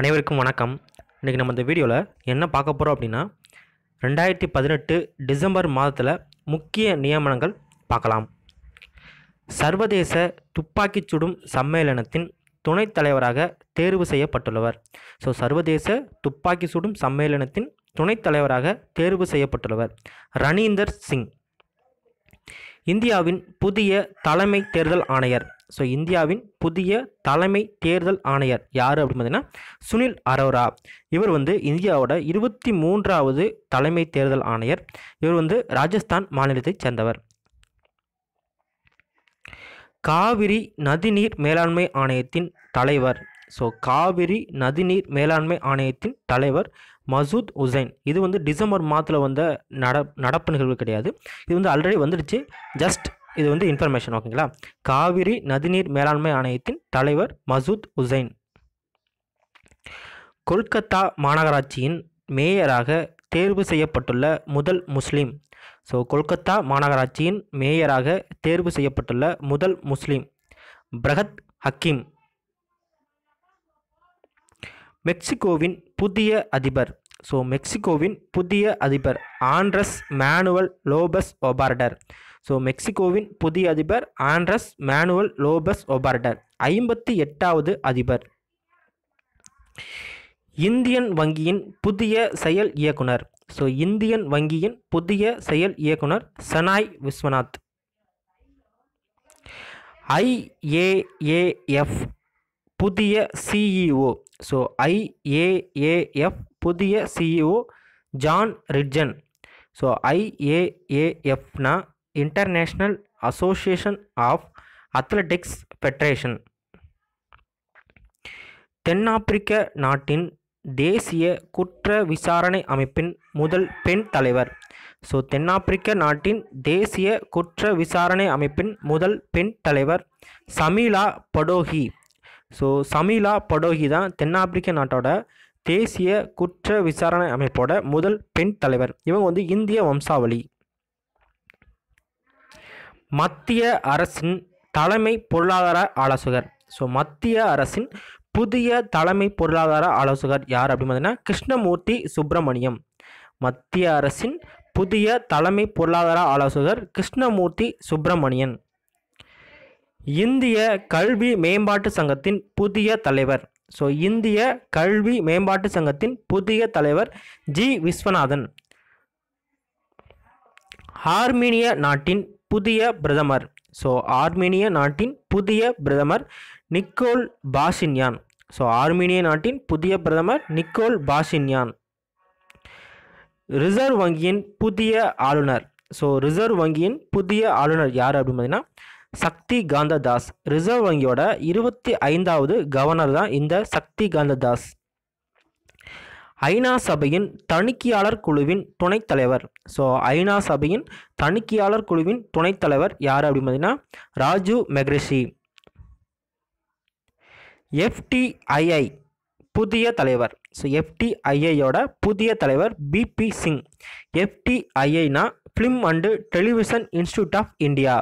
அனைவருக்கும் வணக்கம். இன்றைக்கி நம்ம இந்த வீடியோவில் என்ன பார்க்க போகிறோம் அப்படின்னா ரெண்டாயிரத்தி பதினெட்டு டிசம்பர் மாதத்தில் முக்கிய நியமனங்கள் பார்க்கலாம். சர்வதேச துப்பாக்கிச் சுடும் சம்மேளனத்தின் துணைத் தலைவராக தேர்வு செய்யப்பட்டுள்ளவர். ஸோ சர்வதேச துப்பாக்கி சுடும் சம்மேளனத்தின் துணைத் தலைவராக தேர்வு செய்யப்பட்டுள்ளவர். ரணீந்தர் சிங். இந்தியாவின் புதிய தலைமை தேர்தல் ஆணையர். ஸோ இந்தியாவின் புதிய தலைமை தேர்தல் ஆணையர் யார் அப்படின்னு பார்த்தீங்கன்னா சுனில் அரோரா. இவர் வந்து இந்தியாவோட இருபத்தி மூன்றாவது தலைமை தேர்தல் ஆணையர். இவர் வந்து ராஜஸ்தான் மாநிலத்தைச் சேர்ந்தவர். காவிரி நதிநீர் மேலாண்மை ஆணையத்தின் தலைவர். ஸோ காவிரி நதிநீர் மேலாண்மை ஆணையத்தின் தலைவர் மசூத் உசைன். இது வந்து டிசம்பர் மாதத்தில் வந்த நட நடப்பு நிகழ்வு கிடையாது. இது வந்து ஆல்ரெடி வந்துடுச்சு. ஜஸ்ட் இது வந்து இன்ஃபர்மேஷன் ஓகேங்களா காவிரி நதிநீர் மேலாண்மை ஆணையத்தின் தலைவர் மசூத் உசைன். கொல்கத்தா மாநகராட்சியின் மேயராக தேர்வு செய்யப்பட்டுள்ள முதல் முஸ்லீம். ஸோ கொல்கத்தா மாநகராட்சியின் மேயராக தேர்வு செய்யப்பட்டுள்ள முதல் முஸ்லீம். பிரகத் ஹக்கீம். மெக்சிகோவின் புதிய அதிபர். ஸோ மெக்சிகோவின் புதிய அதிபர் Andres Manuel Lopez Obrador. So மெக்சிகோவின் புதிய அதிபர் ஆண்ட்ரஸ் மேனுவல் லோபஸ் ஒபார்டர் ஐம்பத்தி எட்டாவது அதிபர். இந்தியன் வங்கியின் புதிய செயல் இயக்குனர். ஸோ இந்தியன் வங்கியின் புதிய செயல் இயக்குனர் சனாய் விஸ்வநாத். ஐஏஏஎஃப் புதிய சிஇஓ ஸோ ஐஏஏஎஃப் புதிய CEO John Ridgeon. So ஐஏஏஎஃப்னா international association of athletics federation தென்னாப்பிரிக்க நாட்டின் தேசிய குற்ற விசாரணை அமைப்பின் முதல் பெண் தலைவர். ஸோ தென்னாப்பிரிக்க நாட்டின் தேசிய குற்ற விசாரணை அமைப்பின் முதல் பெண் தலைவர் சமீலா படோகி ஸோ சமீலா படோகி தான் தென்னாப்பிரிக்க நாட்டோட தேசிய குற்ற விசாரணை அமைப்போட முதல் பெண் தலைவர். இவங்க வந்து இந்திய வம்சாவளி. மத்திய அரசின் தலைமை பொருளாதார ஆலோசகர். ஸோ மத்திய அரசின் புதிய தலைமை பொருளாதார ஆலோசகர் யார் அப்படின்னு பார்த்தீங்கன்னா கிருஷ்ணமூர்த்தி சுப்பிரமணியம். மத்திய அரசின் புதிய தலைமை பொருளாதார ஆலோசகர் கிருஷ்ணமூர்த்தி சுப்பிரமணியன். இந்திய கல்வி மேம்பாட்டு சங்கத்தின் புதிய தலைவர். ஸோ இந்திய கல்வி மேம்பாட்டு சங்கத்தின் புதிய தலைவர் ஜி. விஸ்வநாதன். ஆர்மீனிய நாட்டின் புதிய பிரதமர். ஸோ ஆர்மீனிய நாட்டின் புதிய பிரதமர் நிக்கோல் பாஷின்யான். ஸோ ஆர்மீனிய நாட்டின் புதிய பிரதமர் நிக்கோல் பாஷின்யான். ரிசர்வ் வங்கியின் புதிய ஆளுநர். ஸோ ரிசர்வ் வங்கியின் புதிய ஆளுநர் யார் அப்படின்னு பார்த்தீங்கன்னா சக்தி காந்த தாஸ் ரிசர்வ் வங்கியோட இருபத்தி ஐந்தாவது கவர்னர் தான் இந்த சக்தி காந்த தாஸ் ஐநா சபையின் தணிக்கையாளர் குழுவின் துணைத் தலைவர். ஸோ ஐநா சபையின் தணிக்கையாளர் குழுவின் துணைத் தலைவர் யார் அப்படின்னு பார்த்தீங்கன்னா ராஜு மெக்ரிஷி. எஃப்டிஐஐ புதிய தலைவர். ஸோ எஃப்டிஐஐயோட புதிய தலைவர் BP Singh எஃப்டிஐஐனா film and television institute of India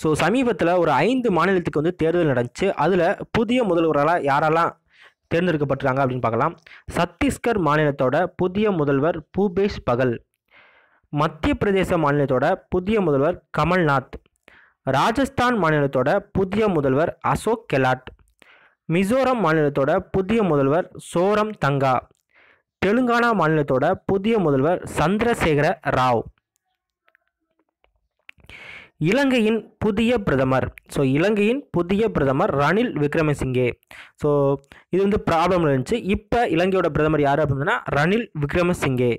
so சமீபத்தில் ஒரு ஐந்து மாநிலத்துக்கு வந்து தேர்தல் நடந்துச்சு. அதில் புதிய முதல்வர்களாக யாரெல்லாம் தேர்ந்தெடுக்கப்பட்டிருக்காங்க அப்படின்னு பார்க்கலாம். சத்தீஸ்கர் மாநிலத்தோட புதிய முதல்வர் பூபேஷ் பகல். மத்திய பிரதேச மாநிலத்தோட புதிய முதல்வர் கமல்நாத். ராஜஸ்தான் மாநிலத்தோட புதிய முதல்வர் அசோக் கெலாட். மிசோரம் மாநிலத்தோட புதிய முதல்வர் சோரம் தங்கா. தெலுங்கானா மாநிலத்தோட புதிய முதல்வர் சந்திரசேகர ராவ். இலங்கையின் புதிய பிரதமர். ஸோ இலங்கையின் புதிய பிரதமர் ரணில் விக்ரமசிங்கே. ஸோ இது வந்து ப்ராப்ளம் இருந்துச்சு. இப்போ இலங்கையோட பிரதமர் யார் அப்படின்னா ரணில் விக்ரமசிங்கே.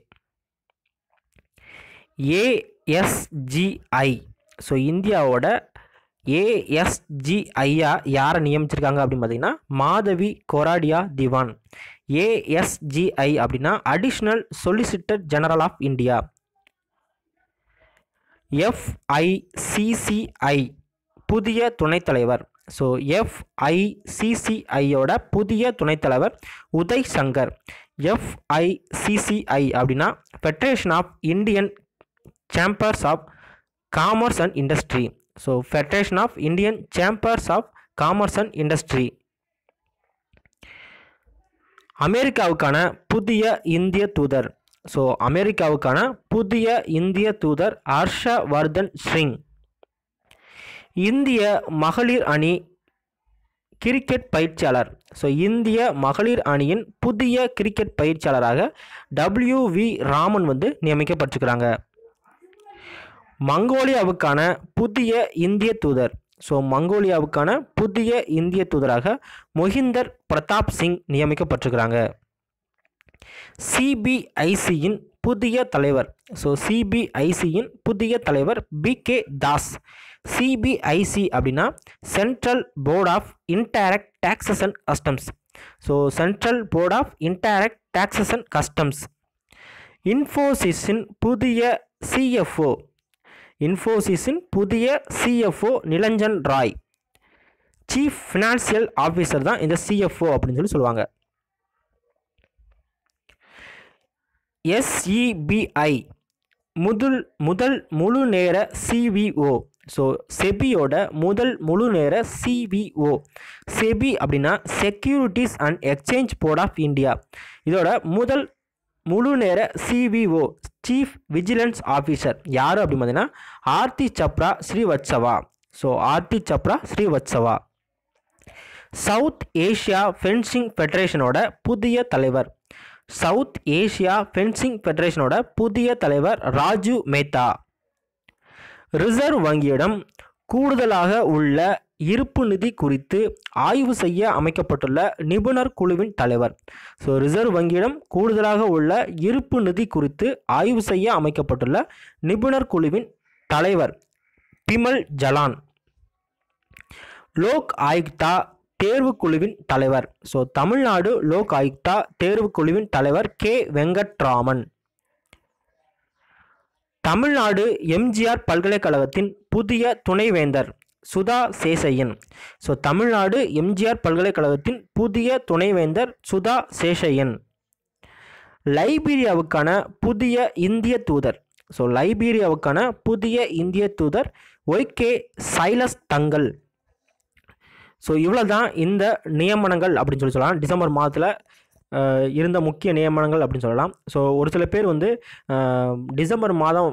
ஏஎஸ்ஜிஐ ஸோ இந்தியாவோட ஏஎஸ்ஜிஐயா யாரை நியமிச்சிருக்காங்க அப்படின்னு பார்த்தீங்கன்னா மாதவி கொராடியா திவான். ஏஎஸ்ஜிஐ அப்படின்னா additional solicitor general of India FICCI புதிய துணைத்தலைவர். ஸோ எஃப்ஐசிசிஐயோட புதிய துணைத்தலைவர் உதய் சங்கர். எஃப்ஐசிசிஐ அப்படின்னா federation of Indian chambers of commerce and industry so federation of Indian chambers of commerce and industry அமெரிக்காவுக்கான புதிய இந்திய தூதர். ஸோ அமெரிக்காவுக்கான புதிய இந்திய தூதர் ஹர்ஷவர்தன் சிங். இந்திய மகளிர் அணி கிரிக்கெட் பயிற்சியாளர். ஸோ இந்திய மகளிர் அணியின் புதிய கிரிக்கெட் பயிற்சியாளராக டபிள்யூ வி ராமன் வந்து நியமிக்கப்பட்டிருக்கிறாங்க. மங்கோலியாவுக்கான புதிய இந்திய தூதர். ஸோ மங்கோலியாவுக்கான புதிய இந்திய தூதராக மொஹிந்தர் பிரதாப் சிங் நியமிக்கப்பட்டிருக்கிறாங்க. சிபிஐசியின் புதிய தலைவர். ஸோ சிபிஐசியின் புதிய தலைவர் பி கே தாஸ். சிபிஐசி அப்படின்னா central board of indirect taxes and customs so central board of indirect taxes and customs இன்ஃபோசிஸின் புதிய சிஎஃப்ஓ இன்ஃபோசிஸின் புதிய CFO Nilanjan Roy. Chief financial officer தான் இந்த சிஎஃப்ஓ அப்படின்னு சொல்லி சொல்லுவாங்க. எஸ்இபிஐ முதல் முதல் முழு நேர சிவிஓ ஸோ செபியோட முதல் முழு நேர சிவிஓ செபி அப்படின்னா securities and exchange board of India இதோட முதல் முழு நேர சிவிஓ சீஃப் விஜிலன்ஸ் ஆஃபீஸர் யார் அப்படின்னு பார்த்தீங்கன்னா Aarti Chhabra Srivastava. So Aarti Chhabra Srivastava. South Asia fencing ஃபெடரேஷனோட புதிய தலைவர். சவுத் ஏஷியா ஃபென்சிங் ஃபெடரேஷனோட புதிய தலைவர் ராஜு மேத்தா. ரிசர்வ் வங்கியிடம் கூடுதலாக உள்ள இருப்பு நிதி குறித்து ஆய்வு செய்ய அமைக்கப்பட்டுள்ள நிபுணர் குழுவின் தலைவர். ஸோ ரிசர்வ் வங்கியிடம் கூடுதலாக உள்ள இருப்பு நிதி குறித்து ஆய்வு செய்ய அமைக்கப்பட்டுள்ள நிபுணர் குழுவின் தலைவர் பிமல் ஜலான். லோக் ஆயுக்தா தேர்வு குழுவின் தலைவர். ஸோ தமிழ்நாடு லோக் ஆயுக்தா தேர்வுக்குழுவின் தலைவர் கே. வெங்கட்ராமன். தமிழ்நாடு எம்ஜிஆர் பல்கலைக்கழகத்தின் புதிய துணைவேந்தர் சுதா சேஷையன். ஸோ தமிழ்நாடு எம்ஜிஆர் பல்கலைக்கழகத்தின் புதிய துணைவேந்தர் சுதா சேஷையன். லைபீரியாவுக்கான புதிய இந்திய தூதர். ஸோ லைபீரியாவுக்கான புதிய இந்திய தூதர் ஒய்கே சைலஸ் தங்கல். ஸோ இவ்வளோ தான் இந்த நியமனங்கள் அப்படின்னு சொல்லி சொல்லலாம். டிசம்பர் மாதத்தில் இருந்த முக்கிய நியமனங்கள் அப்படின்னு சொல்லலாம். ஸோ ஒரு சில பேர் வந்து டிசம்பர் மாதம்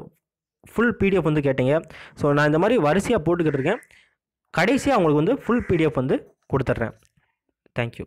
ஃபுல் பிடிஎஃப் வந்து கேட்டீங்க. ஸோ நான் இந்த மாதிரி வரிசையாக போட்டுக்கிட்டு இருக்கேன். கடைசியாக உங்களுக்கு வந்து ஃபுல் பிடிஎஃப் வந்து கொடுத்துட்றேன். தேங்க்யூ